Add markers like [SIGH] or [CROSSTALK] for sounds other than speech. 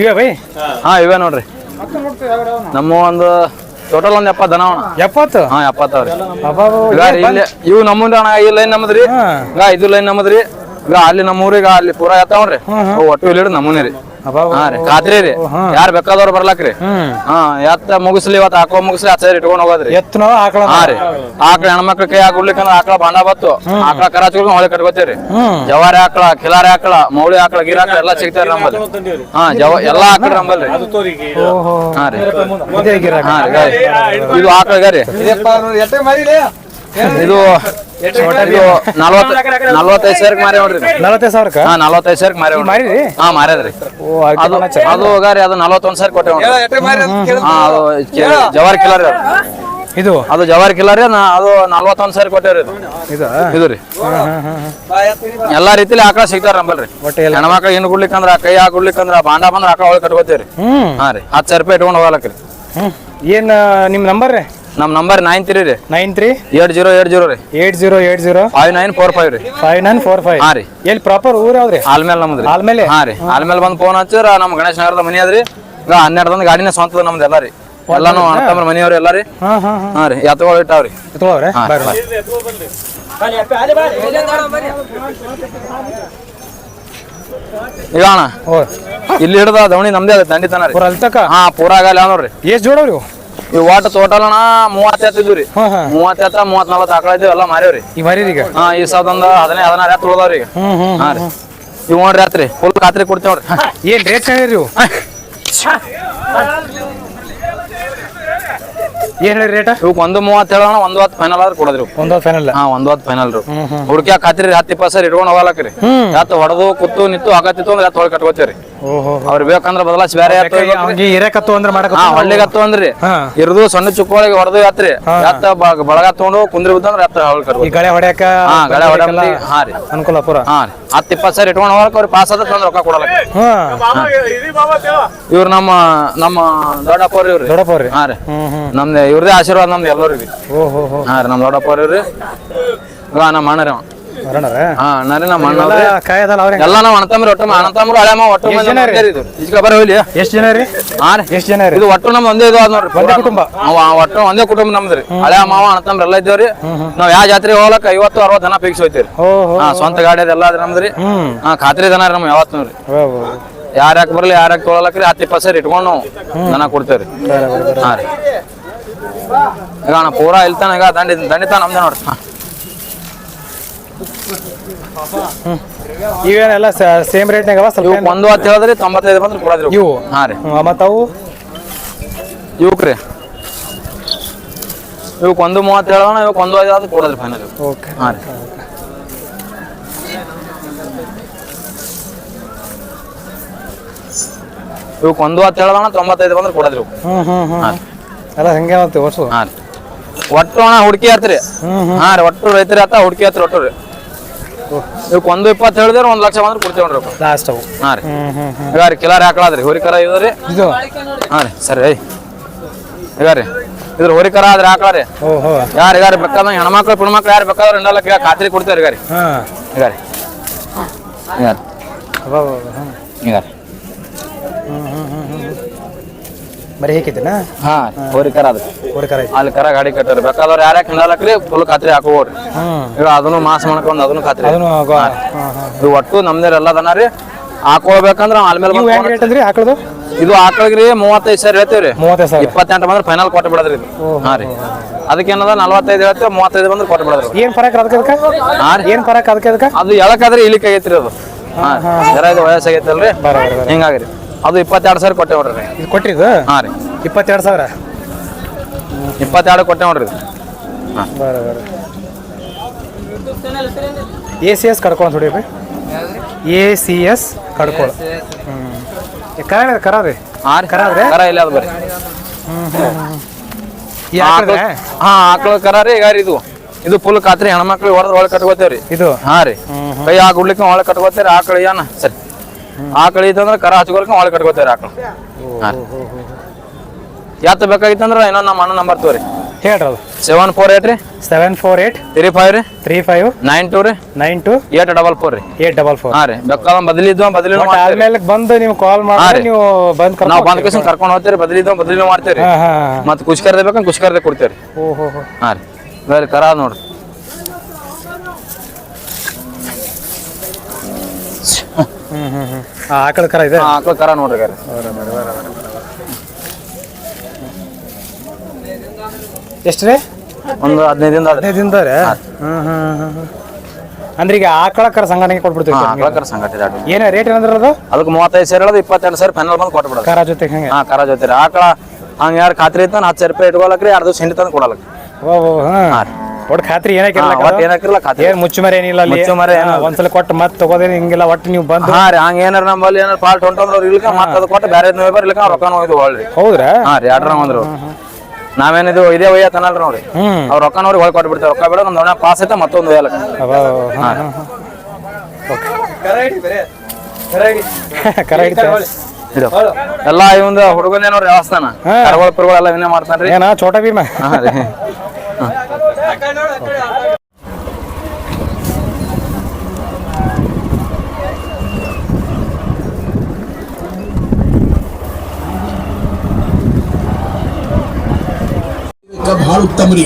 ಇವೇ ಬೈ? ಹಾ ಇವೆ ನೋಡ್ರಿ. ನಮ್ಮ ಒಂದು ಟೋಟಲ್ ಒಂದ್ ಎಪ್ಪತ್ತು ದನ ಅಣ್ಣ. ಎಪ್ಪತ್ತು? ಹಾ ಎಪ್ಪತ್ತವ್ರಿ ಇವು ನಮ್ಮಂದ ಅಣ್ಣ ಈ ಲೈನ್ ನಮ್ಮದ್ರಿ. ಇದು ಲೈನ್ ನಮ್ಮದ್ರಿ ಈಗ ಅಲ್ಲಿ ನಮ್ಮೂರಿಗ ಅಲ್ಲಿ ಪೂರಾ ಎತ್ತಾವ್ರಿ ಒಟ್ಟು ಇಲ್ಲಿ ನಮ್ಮನೆ ರೀ. ಹಾ ರೀ. ಖಾತ್ರಿ ರೀ. ಯಾರ್ ಬೇಕಾದವ್ರು ಬರ್ಲಾಕ್ರಿ. ಹಾ ಎತ್ತ ಮುಗಿಸ್ಲಿ ಇವತ್ತು ಹಾಕೋ ಮುಗಿಸ್ಲಿ ಆ ಸೈಡ್ ಇಟ್ಕೊಂಡ್ ಹೋಗೋದ್ರಿ. ಎತ್ತನೋ ಆಕಳ ಹಾ ರೀ. ಆಕಳ ಹೆಣ್ಮಕ್ಳ ಕೈ ಹಾಕೊಡ್ಲಿಕ್ಕಂದ್ರ ಆಕಳ ಬಾಂಡ ಬತ್ತು. ಆಕಳ ಕರ ಹಚ್ಕೊಂಡು ಹೊಳೆ ಜವಾರಿ ಆಕಳ ಖಿಲಾರಿ ಆಕಳ ಮೌಳಿ ಆಕಳ ಗಿರ ಆಕಳ ಎಲ್ಲಾ ಸಿಗ್ತಾರ ನಮ್ಮಲ್ಲಿ. ಹಾ ಜವ ಎಲ್ಲಾ ಆಕಳ ನಮ್ಮಲ್ಲಿ. ಹಾ ರೀ. ಹಾ ರೀ. ಇದು ಆಕಳ ಗಾರಿ. ಇದು ನಲ್ವತ್ತೈದು ಸಾವಿರಕ್ಕೆ ಮಾರಿ ನೋಡ್ರಿ ಇದು. ನಲವತ್ತೈದು ಸಾವಿರಕ್ಕ? ಹಾ ನಲ್ವತ್ತೈದು ಸಾವಿರಕ್ಕೆ ಮಾರಿ ಹಾ ಮಾರ್ಯಾದ್ರಿ. ಅದು ಅದು ಗಾರಿ ಅದು ನಲ್ವತ್ತೊಂದ್ ಸಾವಿರ ಕೊಟ್ಟೆ ಜವಾರಿ ಕಿಲಾರಿ ಅದು. ಇದು? ಅದು ಜವಾರಿ ಕಿಲಾರಿ ನಾ- ಅದು ನಲ್ವತ್ತೊಂದು ಸಾವಿರ ಕೊಟ್ಟೇವ್ರಿ ಇದು. ಇದು? ಇದು ರೀ. ಎಲ್ಲಾ ರೀತಿಲಿ ಆಕಳ ಸಿಗ್ತಾರ ನಂಬಲ್ರಿ. ಹೆಣ್ಮಕ್ಳು ಇನ್ನು ಕುಡ್ಲಿಕ್ಕಂದ್ರ ಕೈ ಹಾಕೊಡ್ಲಿಕ್ಕಂದ್ರ ಬಾಂಡ ಬಂದ್ರ ಆಕಳ ಒಳಗೆ ಕಟ್ಕೋತೀವ್ರಿ. ಹ್ಮ್. ಹಾ ರೀ ಹತ್ತು ಸಾವಿರ ರೂಪಾಯಿ ಇಟ್ಕೊಂಡು ಹೋಗ್ಲಕ್ರಿ ಹ್ಮ್. ಏನ್ ನಿಮ್ಮ ನಂಬರ್ ರೀ? ನಮ್ ನಂಬರ್ ನೈನ್ ತ್ರೀ ರೀ. Nine three eight zero eight zero ರೀ. Eight zero eight zero? Five nine four five ರೀ. ಫೈವ್ ನೈನ್ ಫೋರ್ ಫೈವ್ ಹಾ ರೀ. ಎಲ್ಲಿ ಪ್ರಾಪರ್ ಊರ್ ರೀ ಆಲ್ಮೇಲೆ ನಮ್ದು ಆಲ್ಮೇಲೆ? ಹಾ ರೀ. ಆಲ್ಮೇಲೆ ಬಂದು ಫೋನ್ ಹಚ್ಚಿರ ನಮ್ಮ ಗಣೇಶ್ ನಗರದ ಮನಿ ಅದ್ರಿ ಈಗ ಹನ್ನೆರಡು ಗಾಡಿನ ಸ್ವಂತದ ನಮ್ದು ಎಲ್ಲ ರೀ. ಎಲ್ಲಾನು ತಮ್ಮ ಮನೆಯವ್ರು ಎಲ್ಲ ರೀ. ಹಾ ರೀ. ಎತ್ತುಗಳು ಇಟ್ಟಾವ್ರಿ ಬರ್ರಿ. ಈಗ ಅಣ್ಣ ಇಲ್ಲಿ ಹಿಡ್ದ ದವಣಿ ನಮ್ದೇ ಅದ ತಂಡಿತನ ರೀ. ಪೂರ ಅಲ್ತಕ ತಕ ಹಾ ಪೂರ ಆಗಲ್ಲ ನೋಡ್ರಿ. ಎಷ್ಟು ಜೋಡವ್ರಿ ಇವು ಈ ವಾಟ್ ಟೋಟಲ್ ಅಣ್ಣ ಮೂವತ್ತು ಎತ್ತಿದ್ವಿ ರೀ. ಹಾ ಹಾ. ಮೂವತ್ತು ಎತ್ತ ಮೂವತ್ ನಲ್ವತ್ತು ಆಕಳ ಇದ್ದೀವಿ ಎಲ್ಲ ಮಾರೇವ್ರಿ ಈ ಮರೀರಿ ಈಗ? ಹಾ ಈ ಸಾವಿರದ ಹದಿನೈದು ಹದಿನಾರು ಎತ್ತು ಉಳ್ದಾವ್ರಿ ಈಗ. ಹ್ಮ್ ಹ್ಮ್ ಹಾ ರೀ. ಇವ್ ನೋಡ್ರಿ ಆತ್ರಿ ಫುಲ್ ಖಾತ್ರಿ ಕೊಡ್ತೇವ್ ನೋಡ್ರಿ. ಏನ್ ರೇಟ್ ಹೇಳಿರಿ ಇವು? ಏನ್ ಹೇಳಿ ರೇಟ ಇವಕ್ ಒಂದು ಮೂವತ್ತು ಹೇಳೋಣ ಒಂದು ಹತ್ತು ಫೈನಲ್ ಆದ್ರೆ ಕೊಡೋದ್ರಿ ಒಂದ್ ಫೈನಲ್ ಹಾ ಒಂದ್ ಹತ್ತು ಫೈನಲ್ ರೀ ಹುಡುಕ್ಯಾಕ ಖಾತ್ರಿ ಹತ್ತು ಇಪ್ಪತ್ತು ಸರ್ ಇಟ್ಕೊಂಡು ಹೋಗಲಕ್ರಿ ಹ್ಮ್. ಎತ್ತು ಹೊಡೆದು ಕುತ್ತು ನಿತ್ತು ಆಗತ್ತಿತ್ತು ಅಂದ್ರೆ ಎತ್ತು ಹೊಳ್ ಕಟ್ಕೋತೀವಿ ಓಹೋ ಅವ್ರು ಬೇಕಂದ್ರ ಬದಲಾಸ್ ಬೇರೆ ಹಿರೇಕತ್ತು ಅಂದ್ರೆ ಮಾಡಕ ಹಾ ಹಳ್ಳಿಗೆ ಹತ್ತು ಅಂದ್ರಿ. ಇರದು ಸಣ್ಣ ಚುಕ್ಕೋಳಿಗೆ ಹೊಡೆದು ಯಾತ್ರಿ. ಬ- ಬಳಗ ತಗೊಂಡು ಕುಂದ್ರಿ ಬಿದ್ದಂದ್ರೆ ಎತ್ತ ಹೊಳ್ ಈ ಗಳೆ ಹೊಡ್ಯಾಕ ಹಾ ಗಳೆ ಹೊಡ ಬಂದವ್ರಿಗೆಲ್ಲ ಹಾ ರೀ. ಅನುಕೂಲ ಪೂರ ಹಾ ರೀ. ಹತ್ತು ಇಪ್ಪತ್ತು ಸಾವಿರ ಇಟ್ಕೊಂಡು ಹೋಗಕ್ಕೆ ಅವ್ರಿಗೆ ಪಾಸ್ ಆದ್ರೆ ತಂದ್ರೆ ರೊಕ್ಕ ಕೊಡಲಕ್ಕ ಹಾ. ಇವ್ರು ನಮ್ಮ ನಮ್ಮ ದೊಡ್ಡಪ್ಪ ಅವ್ರಿ ಇವ್ರಿ. ದೊಡ್ಡಪ್ಪ ಅವ್ರಿ ಹಾ ರೀ. ನಮ್ದು ಇವ್ರದೇ ಆಶೀರ್ವಾದ ನಮ್ದು ಎಲ್ಲರಿಗೂ. ಓಹೋ ಹಾ ರೀ ನಮ್ಮ ದೊಡ್ಡಪ್ಪ ಇವ್ರಿ. ಈಗ ನಮ್ಮ ಅಣ್ಣ ರೀ ಹಾ ಅಣ್ಣ ರೀ ನಮ್ಮ ಅಣ್ಣ ಎಲ್ಲ ಅವ್ರಿ. ಕಾಯದಲ್ಲ ಅವ್ರೆ. ಎಲ್ಲ ನಾವು ಅಣ್ಣತಮ್ಮರು ಒಟ್ಟು ಅಣ್ಣತಮ್ಮರು ಹಳೆ ಮಾವ ಒಟ್ಟು ಮಂದಿ ಜನ ರೀ? ಇದು ಈಗ ಬರ ಹೋಗ್ಲಿ. ಎಷ್ಟು ಜನ ರೀ? ಹಾ ರೀ. ಎಷ್ಟು ಜನ ರೀ? ಇದು ಒಟ್ಟು ನಮ್ ಒಂದೇ ಇದು ನೋಡ್ರಿ. ಒಂದೇ ಕುಟುಂಬ? ಅವ ಒಟ್ಟು ಒಂದೇ ಕುಟುಂಬ ನಮ್ದ್ರಿ. ಹಳೆ ಮಾವ ಅಣ್ಣತಮ್ಮರು ಎಲ್ಲ ಇದ್ದೇವ್ರಿ. ನಾವ್ ಯಾವ ಜಾತ್ರೆ ಹೋಗ್ಲಕ್ಕ ಐವತ್ತು ಅರವತ್ತು ಜನ ಫಿಕ್ಸ್ ಹೋಯ್ತೀರಿ ಹಾ ಸ್ವಂತ ಗಾಡಿ ಅದೆಲ್ಲ ಅದ ನಮ್ದ್ರಿ. ಹ್ಮ್. ಹಾ ಖಾತ್ರಿ ದನ ರೀ ನಮ್ ಯಾವತ್ತು ನೋಡ್ರಿ. ಓ, ಓ, ಓ. ಯಾರ್ ಯಾಕೆ ಬರ್ಲಿ ಯಾರ್ಯಾಕ ತೊಗೊಳಕ್ರಿ ಹತ್ತು ಇಪ್ಪತ್ತು ಸರ್ ಇಟ್ಕೊಂಡು ನಾವು ದನ ಕೊಡ್ತೇವ್ರಿ. ಬರ, ಬರ, ಬರ. ಹಾ ರೀ. ಈಗ ಅಣ್ಣ ಪೂರಾ ಇಲ್ತಾನ ಈಗ ದಂಡಿ ದಂಡಿತ ನಮ್ದೇ ನೋಡ್ರಿ. ಹಾ. ಇವೇನೆಲ್ಲ ಸೇಮ್ ರೇಟ್ನಾಗ ಅವ ಸ್ವಲ್ಪ ಒಂದು ಹತ್ತು ಹೇಳಿದ್ರೆ ತೊಂಬತ್ತೈದು ಬಂದ್ರೆ ಕೊಡೋದ್ರಿ ಇವು? ಹಾಂ ರೀ. ಹ್ಮ್, ಮತ್ತವು? ಇವಕ್ ರೀ. ಇವಕ್ ಒಂದು ಮೂವತ್ತು ಹೇಳೋಣ ಇವಕ್ ಒಂದು ಐದು ಆದ್ರೆ ಕೊಡೋದ್ರಿ ಫೈನಲ್ ಓಕೆ. ಹಾಂ ರೀ. ಇವಕ್ ಒಂದು ಹತ್ತು ಹೇಳೋಣ ತೊಂಬತ್ತೈದು ಬಂದ್ರೆ ಕೊಡೋದ್ರಿ ಹ್ಞೂ ಹ್ಞೂ ಹ್ಞೂ. ಎಲ್ಲ ಹಂಗೇನಾಗ್ತೀವಿ ವರ್ಷ ಹಾ ರೀ. ಒಟ್ಟು ಅಣ್ಣ ಹುಡುಕಿ ಆತ್ರಿ ಹ್ಞೂ ಹಾಂ ಹಾ ರೀ ಒಟ್ಟು ರೈತರಿ ಆತ ಹುಡುಕಿ ಆತ್ರಿ ಒಟ್ಟು ರೀ. ಇವಕ್ ಒಂದು ಇಪ್ಪತ್ತು ಹೇಳಿದ್ರೆ ಒಂದ್ ಲಕ್ಷ ಬಂದ್ರೆ ಕೊಡ್ತೀವಿ ನೋಡ್ರಿ. ಲಾಸ್ಟ್ ಅವು. ಹಾ ರೀ. ಹ್ಮ್ ಹ್ಮ್ ಹ್ಮ್. ಈಗ ರೀ ಕಿಲಾರಿ ಹಾಕಲಾದ್ರಿ ಹೋರಿಕರ ಇದ್ರಿ ಇದು ಹಾ ರೀ ಸರಿ ಐ ಈಗ ರೀ ಇದ್ರ ಹೋರಿಕರ ಆದ್ರೆ ಹಾಕಲಾರಿ ರೀ. ಯಾರು ಯಾರು ಬೇಕಾದ್ರೆ ಹೆಣ್ಮಕ್ಳು ಪುಣ್ಮಕ್ಳು ಯಾರು ಬೇಕಾದ್ರೆ రెంಡಲ್ಲ ಈಗ ಖಾತ್ರಿ ಕೊಡ್ತಾರೆ ಈಗ ರೀ. ಹಾ. ಈಗ ರೀ. ರೀ. ಈಗ ರೀ. ಬರೀ ಹೇಗಿದ್ದೀನ ಹಾ ಹೋರಿ ಕರ ಅದು. ಹುಡುಕರ ಐತಿ ಅಲ್ಲಿ ಕರ ಗಾಡಿ ಕಟ್ಟಾರ ಬೇಕಾದ್ರೆ ಯಾರು ಯಾಕೆ ಹಿಂಡಲಕ್ರಿ ಫುಲ್ ಖಾತ್ರಿ ಹಾಕೋರಿ ಈಗ ಅದನ್ನು ಮಾಸ್ ಮಾಡ್ಕೊಂಡು ಅದನ್ನು ಖಾತ್ರಿ ಅದನ್ನು ಗೋ- ಹಾ, ಹಾ. ಇದು ಒಟ್ಟು ನಮ್ದೇರೆಲ್ಲ ಎಲ್ಲ ದನ ರೀ. ಹಾಕೊಳ್ಬೇಕಂದ್ರ ಆಲ್ಮೇಲೆ ನೀವು ಹೆಂಗ್ ರೇಟ್ ಅಂದ್ರಿ ಆಕಳದು ಇದು ಹಾಕಲ್ಗ್ರಿ ಮೂವತ್ತೈದು ಸಾವಿರ ಹೇಳ್ತೇವ್ರಿ ಮೂವತ್ತೈದು ಸಾವಿರ. ಇಪ್ಪತ್ತೆಂಟು ಬಂದ್ರೆ ಫೈನಲ್ ಕೊಟ್ಟು ಬಿಡೋದ್ರಿ ಇದು. ಹಾ ರೀ. ಅದಕ್ಕೆ ಏನದ? ನಲ್ವತ್ತೈದು ಹೇಳ್ತೇವೆ ಮೂವತ್ತೈದು ಬಂದ್ರೆ ಕೊಟ್ಟು ಬಿಡೋದ್ರಿ ಏನ್ ಫರಕ್ ಅದಕ್ಕೆ ಅದಕ್ಕೆ? ಹಾ ರೀ. ಏನ್ ಫರಕ್ ಅದಕ್ಕೆ ಅದಕ್ಕೆ? ಅದು ಎಳಕಾದ್ರೆ ಇಲಿಕ್ ಆಗೈತ್ರಿ ಅದು. ಹಾ ಜರ ಇದು ವಯಸ್ಸಾಗೈತಲ್ರಿ. ಬರ ಬರ ಬರ. ಹಿಂಗಾಗಿ ರೀ ಅದು ಇಪ್ಪತ್ತೆರಡು ಸಾವಿರ ಕೊಟ್ಟೆ ನೋಡ್ರಿ. ಇದು ಕೊಟ್ರಿ ಇದು ಹಾಂ ರೀ. ಇಪ್ಪತ್ತೆರಡು ಸಾವಿರ? ಇಪ್ಪತ್ತೆರಡು ಕೊಟ್ಟೆ ನೋಡ್ರಿ ಹಾಂ. ಬರ ಬರ. ಎ ಸಿ ಎಸ್ ಕಡ್ಕೊಂಡು ನೋಡಿ ಎ ಸಿ ಎಸ್ ಕಡ್ಕೊಳ ಹ್ಞೂ ಕರ ಕರ ರೀ ಹಾಂ ಕರ ರೀ ಕರ ಇಲ್ಲ ಅದು ಬರ್ರಿ ಹ್ಞೂ ಹಾಂ ಆಕಳ ಕರ ರೀ ಈಗ ಇದು. ಇದು ಫುಲ್ ಕಾತ್ರಿ ಹೆಣ್ಮಕ್ಳು ಹೊಡೆದ್ ಒಳಗೆ ಕಟ್ಕೋತೇವ್ರಿ. ಇದು? ಹಾಂ ರೀ. ಕೈ ಹಾಕುಡ್ಲಿಕ್ಕೆ ಒಳಗೆ ಕಟ್ಕೋತೇವ್ರಿ ಆಕಳ ಏನ? ಸರಿ. ಆಕಳ ಇತ್ತಂದ್ರೆ ಕರ ಹಚ್ಕೊಳಕ್ ಒಳಗೆ ಕಟ್ಕೋತೇವ್ರಿ ಆಕಳ. ಎತ್ತ ಬೇಕಾಗಿತ್ತಂದ್ರ ಇನ್ನೊಂದು ನಮ್ಮ ಅಣ್ಣ ನಂಬರ್ ತೋರಿ ಹೇಳ್ರಿ ಅದು. ಸೆವೆನ್ ಫೋರ್ ಏಟ್ ರೀ. Seven four eight three five ರೀ. ತ್ರೀ ಫೈವ್ ನೈನ್ ಟು ರೀ. Nine two eight double four ರೀ. ಏಟ್ ಡಬಲ್ ಫೋರ್ ಹಾ ರೀ. ಬೇಕಾದ ಬದಲಿದ್ವ ಬದಲಿ ಆದ್ಮೇಲೆ ಬಂದು ನೀವು ಕಾಲ್ ಮಾಡಿ ನೀವು ಬಂದ್ ನಾವು ಬಂದ್ ಕೇಸನ್ ಕರ್ಕೊಂಡು ಹೋಗ್ತೀರಿ ಬದಲಿದ್ವ ಬದಲಿ ಮಾಡ್ತೀವಿ ಮತ್ತೆ ಕುಷ್ಕರ್ದೆ ಬೇಕಂದ್ರೆ ಕುಷ್ಕರ್ದೆ ಕೊಡ್ತೀವಿ ರೀ ಓಹೋ. ಹಾಂ ಹಾ ರೀ. ಬೇರೆ ಕರ ನೋಡ್ರಿ ಹ್ಮ್ ಹ್ಮ್ ಹ್ಮ್ ಆ ಆಕಳ ಕರ ಇದೆ? ಹಾ, ಆಕಳ ಕರ ನೋಡ್ರಿ ಗಾರಿ. ಎಷ್ಟು ರೀ? ಒಂದು ಹದಿನೈದಿಂದ ಹದಿನೈದಿಂದ ಹ್ಮ್ ಹ್ಮ್. ಅಂದ್ರೆ ಈಗ ಆಕಳ ಕರ ಸಂಘಟನೆಗೆ ಕೊಟ್ಬಿಡ್ತೀವಿ ಹಾ ಆಕಳ ಕರ ಸಂಘಟನೆ ಏನ ರೇಟ್ ಏನಂದ್ರೆ ಅದು ಅದಕ್ಕೆ ಮೂವತ್ತೈದು ಸಾವಿರ ಹೇಳೋದು ಇಪ್ಪತ್ತೆರಡು ಸಾವಿರ ಪೆನಲ್ ಬಂದು ಕೊಟ್ಬಿಡೋದು. ಕರ ಜೊತೆ ಹಂಗೆ? ಹಾ ಕರ ಜೊತೆ ಆಕಳ ಹಂಗೆ ಯಾರು ಖಾತ್ರಿ ಇತ್ತು ಹತ್ತು ಸಾವಿರ ರೂಪಾಯಿ ಇಟ್ಕೊಳಕ್ರಿ ಎರಡು ದಿವಸ ಹಿಂಡಿ ತಂದು ಕೊಡಲಕ್ಕೆ ಓ ಹಾಂ. ಹಾ ಒಟ್ಟು ಖಾತ್ರಿ ಏನಕ್ಕಿಲ್ಲ ಒಟ್ಟು ಏನಾಕಿರಲ್ಲ ಖಾತ್ರಿ? ಏನ್ ಮುಚ್ಚುಮರೆ ಏನಿಲ್ಲ ಅಲ್ಲಿ? ಮುಚ್ಚುಮರೆ ಹಾ, ಒಂದ್ಸಲ ಕೊಟ್ಟು ಮತ್ತೆ ತಗೋದೇನು ಹಿಂಗಿಲ್ಲ ಒಟ್ಟು ನೀವು ಬಂದು ಹಾ ರೀ ಹಂಗ ಏನಾರ ನಮ್ಮಲ್ಲಿ ಏನಾರ ಫಾಲ್ಟ್ ಹೊಂಟಂದ್ರ ಇಲ್ಕ ಮತ್ತೆ ಅದು ಕೊಟ್ಟು ಬೇರೆ ನೋಯ್ ಬರ್ಲಿಕ್ಕ ರೊಕ್ಕ ಹೋಯ್ದು ಹೊಳ್ರಿ ಹೌದ್ರಾ? ಹಾ ರೀ ಎರಡ್ರ ಒಂದ್ರು. ನಾವೇನಿದು ಇದೇ ಒಯ್ಯ ತನಲ್ರಿ ನೋಡ್ರಿ. ಅವ್ರ ರೊಕ್ಕ ನೋಡಿ ಹೊಳ್ ಕೊಟ್ಟು ಬಿಡ್ತಾರೆ. ರೊಕ್ಕ ಬೇಡ ನಮ್ದು ಒಣ ಪಾಸ್ ಐತೆ ಮತ್ತೊಂದು ಒಯ್ಯಲಕ್ಕ ಕರ ಹಿಡಿತ ಇದು. ಎಲ್ಲ ಇವಂದ ಹುಡುಗನೇ ನೋಡ್ರಿ ವ್ಯವಸ್ಥಾನ ಹಾ. ಕರಗೋಳ ಪಿರಗೋಳ ಎಲ್ಲ ಇವನ್ನೇ ಮಾಡ್ತಾನ್ರಿ. ಏನಾ ಚೋಟ ಭೀಮ? [LAUGHS] ಹಾ ರೀ